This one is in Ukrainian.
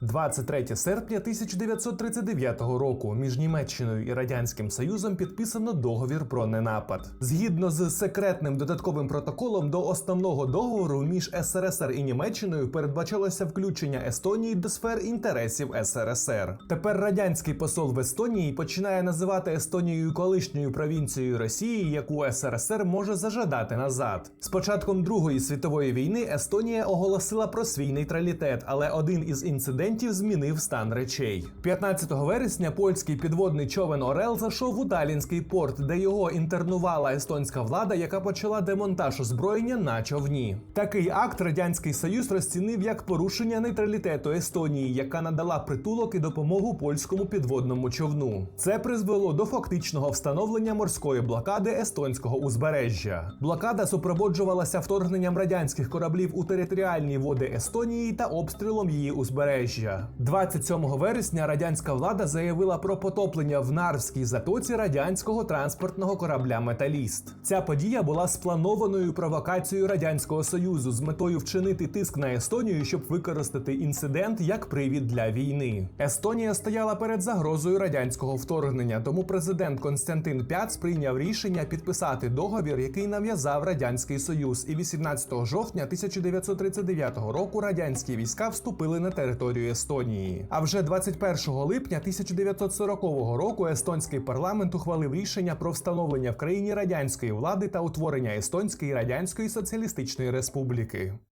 23 серпня 1939 року між Німеччиною і Радянським Союзом підписано договір про ненапад. Згідно з секретним додатковим протоколом до основного договору між СРСР і Німеччиною передбачалося включення Естонії до сфер інтересів СРСР. Тепер радянський посол в Естонії починає називати Естонію колишньою провінцією Росії, яку СРСР може зажадати назад. З початком Другої світової війни Естонія оголосила про свій нейтралітет, але один із інцидентів змінив стан речей. 15 вересня польський підводний човен Орел зайшов у Талінський порт, де його інтернувала естонська влада, яка почала демонтаж озброєння на човні. Такий акт радянський союз розцінив як порушення нейтралітету Естонії, яка надала притулок і допомогу польському підводному човну. Це призвело до фактичного встановлення морської блокади естонського узбережжя. Блокада супроводжувалася вторгненням радянських кораблів у територіальні води Естонії та обстрілом її узбережжя. 27 вересня радянська влада заявила про потоплення в Нарвській затоці радянського транспортного корабля Металіст. Ця подія була спланованою провокацією радянського союзу з метою вчинити тиск на Естонію, щоб використати інцидент як привід для війни. Естонія стояла перед загрозою радянського вторгнення, тому президент Константин Пяц прийняв рішення підписати договір, який нав'язав радянський союз. І 18 жовтня 1939 року радянські війська вступили на територію Естонії. А вже 21 липня 1940 року естонський парламент ухвалив рішення про встановлення в країні радянської влади та утворення Естонської радянської соціалістичної республіки.